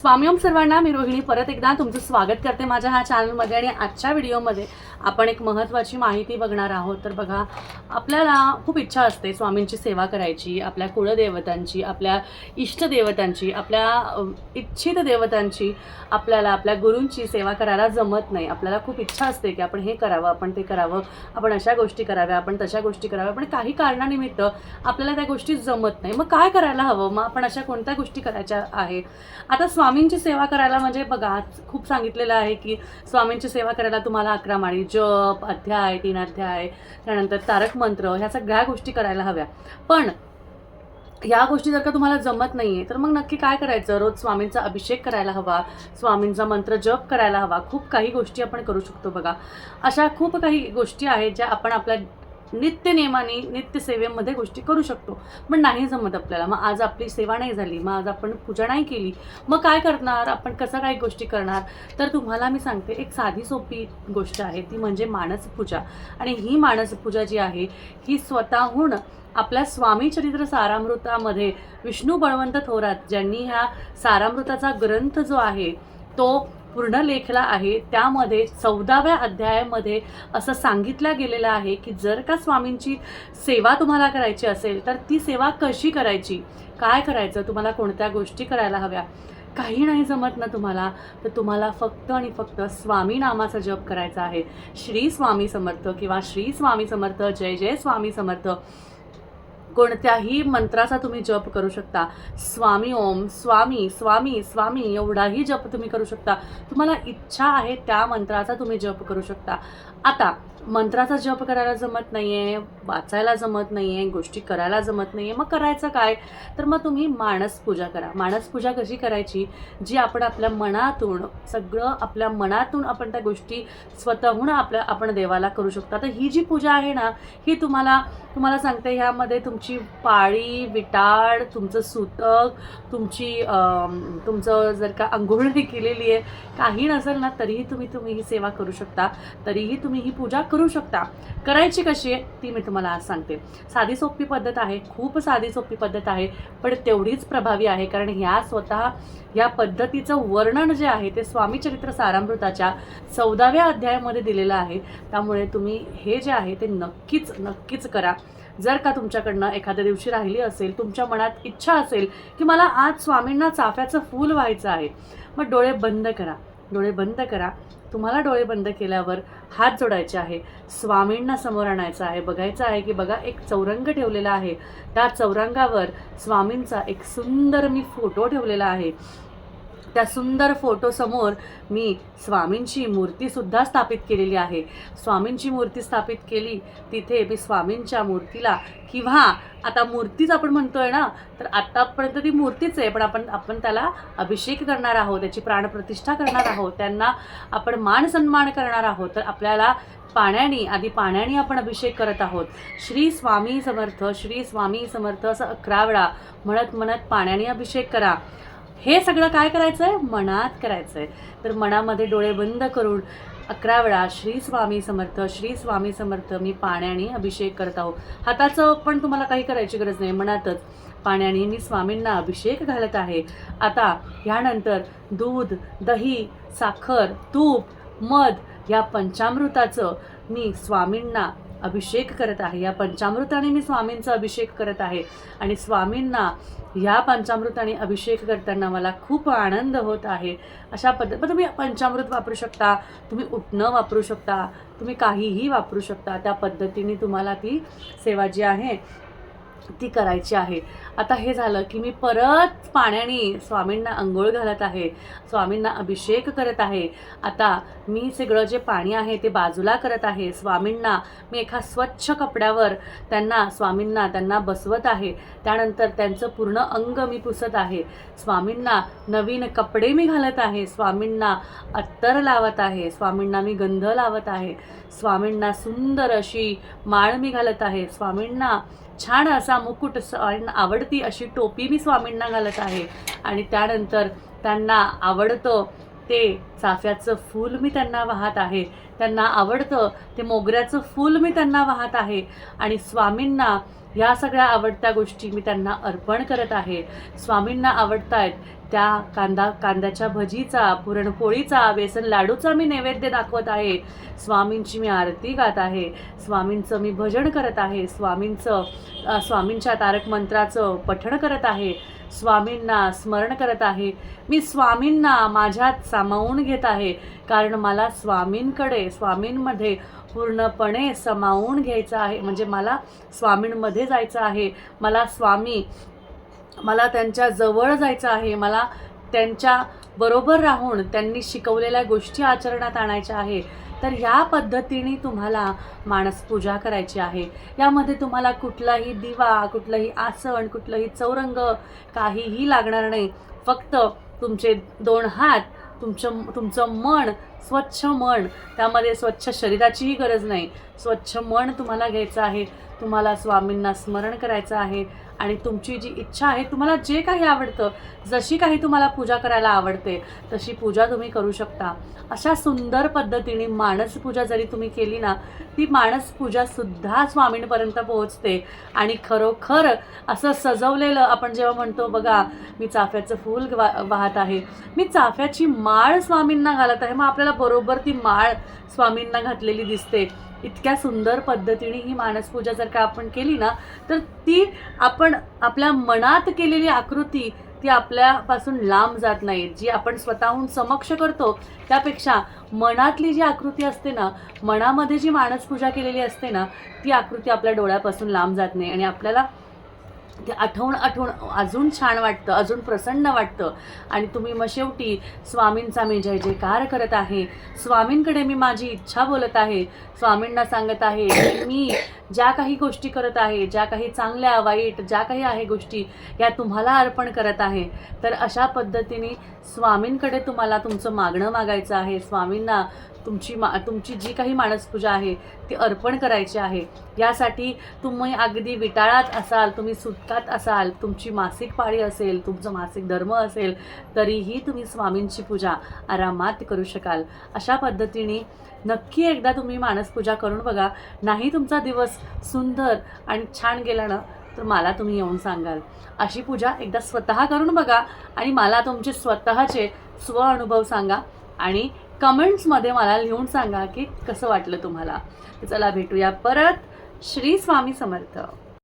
स्वामी ओम सर्वांना मी रोहिणी परत एकदा तुमचं स्वागत करते माझ्या ह्या चॅनलमध्ये आणि आजच्या व्हिडिओमध्ये. आपण एक महत्त्वाची माहिती बघणार आहोत. तर बघा आपल्याला खूप इच्छा असते स्वामींची सेवा करायची आपल्या कुळदेवतांची आपल्या इष्टदेवतांची आपल्या इच्छित देवतांची आपल्याला आपल्या गुरूंची सेवा करायला जमत नाही. आपल्याला खूप इच्छा असते की आपण हे करावं आपण ते करावं आपण अशा गोष्टी कराव्या आपण तशा गोष्टी कराव्या. पण काही कारणानिमित्त आपल्याला त्या गोष्टी जमत नाही. मग काय करायला हवं? मग आपण अशा कोणत्या गोष्टी करायच्या आहे आता स्वामींची सेवा करायला म्हणजे बघा आज खूप सांगितलेलं आहे की स्वामींची सेवा करायला तुम्हाला अकरा माळी जप अध्याय तीन अध्याय त्यानंतर तारक मंत्र ह्या सगळ्या गोष्टी करायला हव्या. पण या गोष्टी जर का तुम्हाला जमत नाही आहे तर मग नक्की काय करायचं? रोज स्वामींचा अभिषेक करायला हवा स्वामींचा मंत्र जप करायला हवा खूप काही गोष्टी आपण करू शकतो बघा. अशा खूप काही गोष्टी आहेत ज्या आपण आपल्या नित्य नियमाने नित्य सेवेमध्ये गोष्टी करू शकतो. पण नाही जमत आपल्याला. मग आज आपली सेवा नाही झाली मग आज आपण पूजा नाही केली मग काय करणार? आपण कसं काही गोष्टी करणार? तर तुम्हाला मी सांगते एक साधी सोपी गोष्ट आहे ती म्हणजे मानसपूजा आणि ही मानसपूजा जी आहे ही स्वतःहून आपल्या स्वामी चरित्र सारामृतामध्ये विष्णू बळवंत थोरात ज्यांनी ह्या सारामृताचा ग्रंथ जो आहे तो पूर्ण लेखला आहे. त्यामध्ये चौदाव्या अध्यायामध्ये असं सांगितलं गेलेलं आहे की जर का स्वामींची सेवा तुम्हाला करायची असेल तर ती सेवा कशी करायची? काय करायचं? तुम्हाला कोणत्या गोष्टी करायला हव्या? काही नाही जमत ना तुम्हाला. तर तुम्हाला फक्त आणि फक्त स्वामी नामाचा जप करायचा आहे. श्री स्वामी समर्थ किंवा श्री स्वामी समर्थ जय जय स्वामी समर्थ. कोणत्याही मंत्राचा तुम्ही जप करू शकता. स्वामी ओम स्वामी स्वामी स्वामी एवढाही जप तुम्ही करू शकता. तुम्हाला इच्छा आहे त्या मंत्राचा तुम्ही जप करू शकता. आता मंत्राचा जप करायला जमत नाही आहे वाचायला जमत नाही आहे गोष्टी करायला जमत नाही आहे मग करायचं काय? तर मग तुम्ही मानसपूजा करा. मानसपूजा कशी करायची? जी आपण आपल्या मनातून सगळं आपल्या मनातून आपण त्या गोष्टी स्वतःहून आपल्या आपण देवाला करू शकतो. आता ही जी पूजा आहे ना ही तुम्हाला तुम्हाला सांगते ह्यामध्ये तुमची पाळी विटाळ तुमचं सुतक तुमची तुमचं जर का आंघोळ केलेली आहे काही नसेल ना तरीही तुम्ही तुम्ही ही सेवा करू शकता. तरीही तुम्ही तुम्ही ही पूजा करू शकता. करायची कशी आहे ती मी तुम्हाला आज सांगते. साधी सोपी पद्धत आहे खूप साधी सोपी पद्धत आहे पण तेवढीच प्रभावी आहे कारण ह्या स्वतः या पद्धतीचं वर्णन जे आहे ते स्वामी चरित्र सारामृताच्या चौदाव्या अध्यायामध्ये दिलेलं आहे. त्यामुळे तुम्ही हे जे आहे ते नक्कीच नक्कीच करा. जर का तुमच्याकडनं एखाद्या दिवशी राहिली असेल तुमच्या मनात इच्छा असेल की मला आज स्वामींना चाफ्याचं फूल व्हायचं आहे मग डोळे बंद करा. डोळे बंद करा. तुम्हाला डोळे बंद केल्यावर हात जोडायचे आहे. स्वामींना समोर आणायचं आहे. बघायचं आहे की बघा एक चौरंग ठेवलेला आहे. त्या चौरंगावर स्वामींचा एक सुंदर मी फोटो ठेवलेला आहे. त्या सुंदर फोटोसमोर मी स्वामींची मूर्तीसुद्धा स्थापित केलेली आहे. स्वामींची मूर्ती स्थापित केली तिथे मी स्वामींच्या मूर्तीला किंवा आता मूर्तीच आपण म्हणतोय ना तर आत्तापर्यंत ती मूर्तीच आहे पण आपण आपण त्याला अभिषेक करणार आहोत त्याची प्राणप्रतिष्ठा करणार आहोत त्यांना आपण मान सन्मान करणार आहोत तर आपल्याला पाण्याने आधी पाण्याने आपण अभिषेक करत आहोत. श्री स्वामी समर्थ श्री स्वामी समर्थ असं अकरा वेळा म्हणत म्हणत पाण्याने अभिषेक करा. हे सगळं काय करायचं आहे मनात करायचं आहे तर मनामध्ये डोळे बंद करून अकरा वेळा श्री स्वामी समर्थ श्री स्वामी समर्थ मी पाण्याने अभिषेक करत आहो. हाताचं पण तुम्हाला काही करायची गरज नाही मनातच. पाण्याने मी स्वामींना अभिषेक घालत आहे. आता ह्यानंतर दूध दही साखर तूप मध या पंचामृताचं मी स्वामींना अभिषेक करत आहे. या पंचामृताने मी स्वामींचा अभिषेक करत आहे. आणि स्वामींना ह्या पंचामृताने अभिषेक करताना मला खूप आनंद होत आहे. अशा पद्धत पण तुम्ही पंचामृत वापरू शकता तुम्ही उठणं वापरू शकता तुम्ही काहीही वापरू शकता. त्या पद्धतीने तुम्हाला ती सेवा जी आहे ती करायची आहे. आता हे झालं की मी परत पाण्याने स्वामींना आंघोळ घालत आहे. स्वामींना अभिषेक करत आहे. आता मी सगळं जे पाणी आहे ते बाजूला करत आहे. स्वामींना मी एका स्वच्छ कपड्यावर त्यांना स्वामींना त्यांना बसवत आहे. त्यानंतर त्यांचं पूर्ण अंग मी पुसत आहे. स्वामींना नवीन कपडे मी घालत आहे. स्वामींना अत्तर लावत आहे. स्वामींना मी गंध लावत आहे. स्वामींना सुंदर अशी माळ मी घालत आहे. स्वामींना छान असा मुकुट आवडती अशी टोपी मी स्वामींना घालत आहे. आणि त्यानंतर त्यांना आवडतं ते चाफ्याचं फूल मी त्यांना वाहत आहे. त्यांना आवडतं ते मोगऱ्याचं फूल मी त्यांना वाहत आहे. आणि स्वामींना ह्या सगळ्या आवडत्या गोष्टी मी त्यांना अर्पण करत आहे. स्वामींना आवडतायत त्या कांदा कांद्याच्या भजीचा पुरणपोळीचा बेसन लाडूचा मी नैवेद्य दाखवत आहे. स्वामींची मी आरती गात आहे. स्वामींचं मी भजन करत आहे. स्वामींचं स्वामींच्या तारक मंत्राचं पठण करत आहे. स्वामींना स्मरण करत आहे. मी स्वामींना माझ्यात सामावून घेत आहे. कारण मला स्वामींकडे स्वामींमध्ये पूर्णपणे समावून घ्यायचं आहे. म्हणजे मला स्वामींमध्ये जायचं आहे. मला स्वामी मला त्यांच्या जवळ जायचं आहे. मला त्यांच्या बरोबर राहून त्यांनी शिकवलेल्या गोष्टी आचरणात आणायच्या आहे तर ह्या पद्धतीने तुम्हाला माणस पूजा करायची आहे. यामध्ये तुम्हाला कुठलाही दिवा कुठलंही आसन कुठलंही चौरंग काहीही लागणार नाही. फक्त तुमचे दोन हात तुमचं तुमचं मन स्वच्छ मन त्यामध्ये स्वच्छ शरीराचीही गरज नाही. स्वच्छ मन तुम्हाला घ्यायचं आहे. तुम्हाला स्वामींना स्मरण करायचं आहे. आणि तुमची जी इच्छा आहे तुम्हाला जे काही आवडतं जशी काही तुम्हाला पूजा करायला आवडते तशी पूजा तुम्ही करू शकता. अशा सुंदर पद्धतीने माणस पूजा जरी तुम्ही केली ना ती मानस पूजासुद्धा स्वामींपर्यंत पोहोचते. आणि खरोखर असं सजवलेलं आपण जेव्हा म्हणतो बघा मी चाफ्याचं फूल वा वाहत आहे. मी चाफ्याची माळ स्वामींना घालत आहे. मग आपल्याला बरोबर ती माळ स्वामींना घातलेली दिसते. इतक्या सुंदर पद्धतीने ही मानसपूजा जर का आपण केली ना तर ती आपण आपल्या मनात केलेली आकृती ती आपल्यापासून लांब जात नाही. जी आपण स्वतःहून समक्ष करतो त्यापेक्षा मनातली जी आकृती असते ना मनामध्ये जी मानसपूजा केलेली असते ना ती आकृती आपल्या डोळ्यापासून लांब जात नाही आणि आपल्याला ते आठवण आठवण अजून छान वाटतं अजून प्रसन्न वाटतं. आणि तुम्ही मग शेवटी स्वामींचा मी जय जयकार करत आहे. स्वामींकडे मी माझी इच्छा बोलत आहे. स्वामींना सांगत आहे की मी ज्या काही गोष्टी करत आहे ज्या काही चांगल्या वाईट ज्या काही आहे गोष्टी या तुम्हाला अर्पण करत आहे. तर अशा पद्धतीने स्वामींकडे तुम्हाला तुमचं मागणं मागायचं आहे. स्वामींना तुमची मा तुमची जी काही मानसपूजा आहे ती अर्पण करायची आहे. यासाठी तुम्ही अगदी विटाळात असाल तुम्ही सुटकात असाल तुमची मासिक पाळी असेल तुमचं मासिक धर्म असेल तरीही तुम्ही स्वामींची पूजा आरामात करू शकाल. अशा पद्धतीने नक्की एकदा तुम्ही मानसपूजा करून बघा. नाही तुमचा दिवस सुंदर आणि छान गेला ना तर मला तुम्ही येऊन सांगाल. अशी पूजा एकदा स्वतः करून बघा आणि मला तुमचे स्वतःचे स्व अनुभव सांगा आणि कमेंट्समध्ये मला लिहून सांगा की कसं वाटलं तुम्हाला. चला भेटूया परत. श्री स्वामी समर्थ.